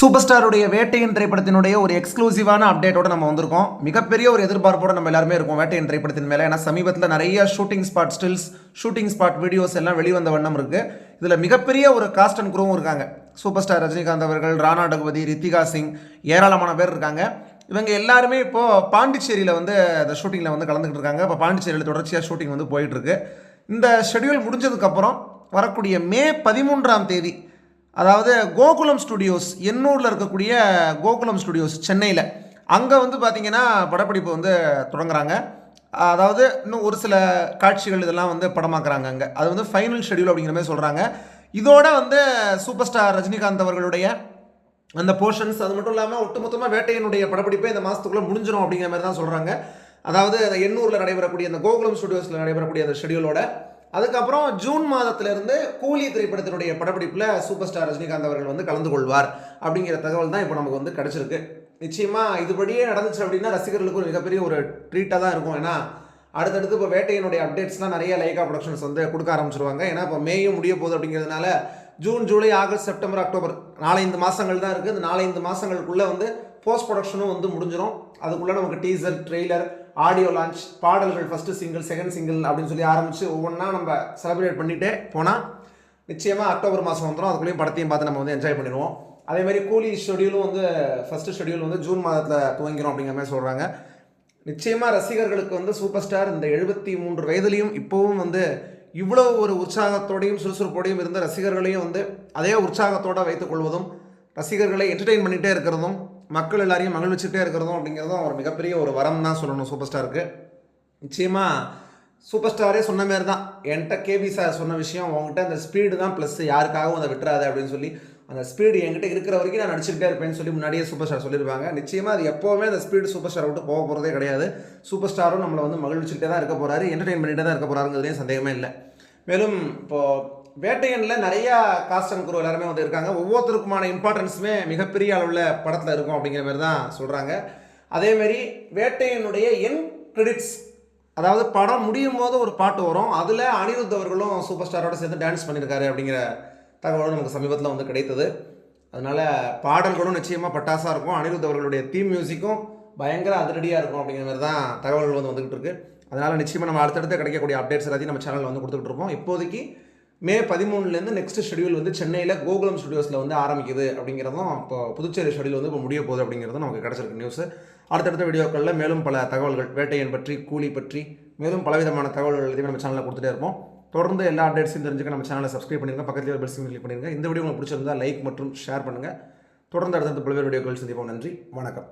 Super ஸ்டாருடைய வேட்டையின் திரைப்படத்தினுடைய ஒரு எக்ஸ்க்ளூசிவான அப்டேட்டோட நம்ம வந்திருக்கோம். மிகப்பெரிய ஒரு எதிர்பார்ப்போட நம்ம எல்லாருமே இருக்கோம் வேட்டையின் திரைப்படத்தின் மேலே. ஏன்னா சமீபத்தில் நிறைய shooting spot stills shooting spot videos எல்லாம் வெளிவந்த வண்ணம் இருக்கு. இதில் மிகப்பெரிய ஒரு காஸ்ட் அண்ட் குரூவும் இருக்காங்க. சூப்பர் ஸ்டார் ரஜினிகாந்த் அவர்கள் ராணா டகுபதி ரித்திகா சிங் ஏராளமான பேர் இருக்காங்க. இவங்க எல்லாருமே இப்போது பாண்டிச்சேரியில் வந்து அந்த ஷூட்டிங்கில் வந்து கலந்துக்கிட்டு இருக்காங்க. இப்போ பாண்டிச்சேரியில் தொடர்ச்சியாக ஷூட்டிங் வந்து போயிட்டு இருக்கு. இந்த ஷெட்யூல் முடிஞ்சதுக்கப்புறம் வரக்கூடிய மே பதிமூன்றாம் தேதி அதாவது கோகுலம் ஸ்டுடியோஸ் எண்ணூரில் இருக்கக்கூடிய கோகுலம் ஸ்டுடியோஸ் சென்னையில். அங்கே வந்து பார்த்திங்கன்னா படப்பிடிப்பு வந்து தொடங்குறாங்க. அதாவது இன்னும் ஒரு சில காட்சிகள் இதெல்லாம் வந்து படமாக்குறாங்க அங்கே. அது வந்து ஃபைனல் ஷெட்யூல் அப்படிங்கிற மாதிரி சொல்கிறாங்க இதோட வந்து சூப்பர் ஸ்டார் ரஜினிகாந்த் அவர்களுடைய அந்த போர்ஷன்ஸ் அது மட்டும் இல்லாமல் ஒட்டுமொத்தமாக வேட்டையனுடைய படப்பிடிப்பே இந்த மாதத்துக்குள்ளே முடிஞ்சிடும் அப்படிங்கிற மாதிரி தான் சொல்கிறாங்க அதாவது எண்ணூரில் நடைபெறக்கூடிய அந்த கோகுலம் ஸ்டுடியோஸில் நடைபெறக்கூடிய அந்த ஷெடியூலோட அதுக்கப்புறம் ஜூன் மாதத்திலிருந்து கூலி திரைப்படத்தினுடைய படப்பிடிப்பில் சூப்பர் ஸ்டார் ரஜினிகாந்த் அவர்கள் வந்து கலந்து கொள்வார் அப்படிங்கிற தகவல் தான் இப்போ நமக்கு வந்து கிடச்சிருக்கு. நிச்சயமாக இதுபடியே நடந்துச்சு அப்படின்னா ரசிகர்களுக்கு ஒரு மிகப்பெரிய ஒரு ட்ரீட்டாக தான் இருக்கும். ஏன்னா அடுத்தடுத்து இப்போ வேட்டையினுடைய அப்டேட்ஸ்லாம் நிறைய லைகா ப்ரொடக்ஷன்ஸ் வந்து கொடுக்க ஆரம்பிச்சிருவாங்க. ஏன்னா இப்போ மேயும் முடிய போகுது அப்படிங்கிறதுனால June July August September October நாலஞ்சு மாதங்கள் தான் இருக்குது இந்த நாலஞ்சு மாதங்களுக்குள்ளே வந்து போஸ்ட் ப்ரொடக்ஷனும் வந்து முடிஞ்சிடும் அதுக்குள்ளே நமக்கு டீசர் ட்ரெய்லர் ஆடியோ லான்ச் பாடல்கள் ஃபஸ்ட்டு சிங்கிள் செகண்ட் சிங்கிள் அப்படின்னு சொல்லி ஆரம்பித்து ஒவ்வொன்றா நம்ம செலிப்ரேட் பண்ணிகிட்டே போனால் நிச்சயமாக அக்டோபர் மாதம் வந்துடும் அதுக்குள்ளேயும் படத்தையும் பார்த்து நம்ம வந்து என்ஜாய் பண்ணிடுவோம். அதே மாதிரி கூலி ஷெடியூலும் வந்து ஃபஸ்ட்டு ஷெடியூல் வந்து ஜூன் மாதத்தில் துவங்கிறோம் அப்படிங்கிற மாதிரி சொல்கிறாங்க நிச்சயமாக ரசிகர்களுக்கு வந்து சூப்பர் ஸ்டார் இந்த எழுபத்தி மூன்று வயதுலையும் இப்போவும் வந்து இவ்வளோ ஒரு உற்சாகத்தோடையும் சுறுசுறுப்போடையும் இருந்த ரசிகர்களையும் வந்து அதே உற்சாகத்தோடு வைத்துக் கொள்வதும் ரசிகர்களை என்டர்டெயின் பண்ணிகிட்டே இருக்கிறதும் மக்கள் எல்லாரையும் மகிழ்ச்சிட்டே இருக்கிறதும் அப்படிங்கிறதும் அவர் மிகப்பெரிய ஒரு வரம் தான் சொல்லணும் சூப்பர் ஸ்டாருக்கு நிச்சயமாக சூப்பர் ஸ்டாரே சொன்ன மாதிரி தான். என்கிட்ட கேபி சார் சொன்ன விஷயம் அவங்ககிட்ட அந்த ஸ்பீடு தான் ப்ளஸ் யாருக்காகவும் அதை விட்டுறாது அப்படின்னு சொல்லி அந்த ஸ்பீடு என்கிட்ட இருக்கிற வரைக்கும் நான் நடிச்சுக்கிட்டே இருப்பேன்னு சொல்லி முன்னாடியே சூப்பர் ஸ்டார் சொல்லியிருப்பாங்க. நிச்சயமாக அது எப்போவுமே அந்த ஸ்பீடு சூப்பர் ஸ்டார் விட்டு போக போகிறதே கிடையாது. சூப்பர் ஸ்டாரும் நம்மளை வந்து மகிழ்ச்சிக்கிட்டே தான் இருக்க போகிறாரு என்டர்டெயின் பண்ணிகிட்டே தான் இருக்க போகிறாருங்கிறதுலேயும் சந்தேகமே இல்லை. மேலும் இப்போது வேட்டையனில் நிறையா காஸ்ட் அண்ட் குரூ எல்லாருமே வந்து இருக்காங்க. ஒவ்வொருத்தருக்குமான இம்பார்ட்டன்ஸுமே மிகப்பெரிய அளவில் படத்தில் இருக்கும் அப்படிங்கிற மாதிரி தான் சொல்கிறாங்க அதேமாரி வேட்டையனுடைய என் கிரெடிட்ஸ் அதாவது படம் முடியும் போது ஒரு பாட்டு வரும். அதில் அனிருத் அவர்களும் சூப்பர் ஸ்டாரோட சேர்ந்து டான்ஸ் பண்ணியிருக்காரு அப்படிங்கிற தகவலும் நமக்கு சமீபத்தில் வந்து கிடைத்தது. அதனால் பாடல்களும் நிச்சயமாக பட்டாசாக இருக்கும். அனிருத் அவர்களுடைய தீம் மியூசிக்கும் பயங்கர அதிரடியாக இருக்கும் அப்படிங்கிற மாதிரி தான் தகவல்கள் வந்து வந்துகிட்டு இருக்கு. அதனால் நிச்சயமாக நம்ம அடுத்தடுத்து கிடைக்கக்கூடிய அப்டேட்ஸ் எல்லாத்தையும் நம்ம சேனலில் வந்து கொடுத்துட்டு இருக்கோம் இப்போதைக்கு மே பதிமூணுலேருந்து நெக்ஸ்ட் ஷெடியூல் வந்து சென்னையில் கோகுலம் ஸ்டுடியோஸில் வந்து ஆரம்பிக்குது அப்படிங்கிறதும் இப்போ புதுச்சேரி ஷெடியூல் வந்து இப்போ முடிய போகுது அப்படிங்கிறதும் நமக்கு கிடச்சிருக்கு நியூஸ் அடுத்தடுத்த வீடியோக்களில் மேலும் பல தகவல்கள் வேட்டையன் பற்றி கூலி பற்றி மேலும் பலவிதமான தகவல்கள் எல்லாத்தையும் நம்ம சேனலில் கொடுத்துட்டே இருப்போம். தொடர்ந்து எல்லா அப்டேட்ஸையும் தெரிஞ்சுக்க நம்ம சேனலை சப்ஸ்கிரைப் பண்ணிருங்க பக்கத்தில் பெல் சிம் கிளிக் பண்ணிருங்க. இந்த வீடியோ உங்களுக்கு பிடிச்சிருந்தா லைக் மற்றும் ஷேர் பண்ணுங்கள் தொடர்ந்து அடுத்தடுத்த பல்வேறு வீடியோக்கள் சந்திப்போம். நன்றி வணக்கம்.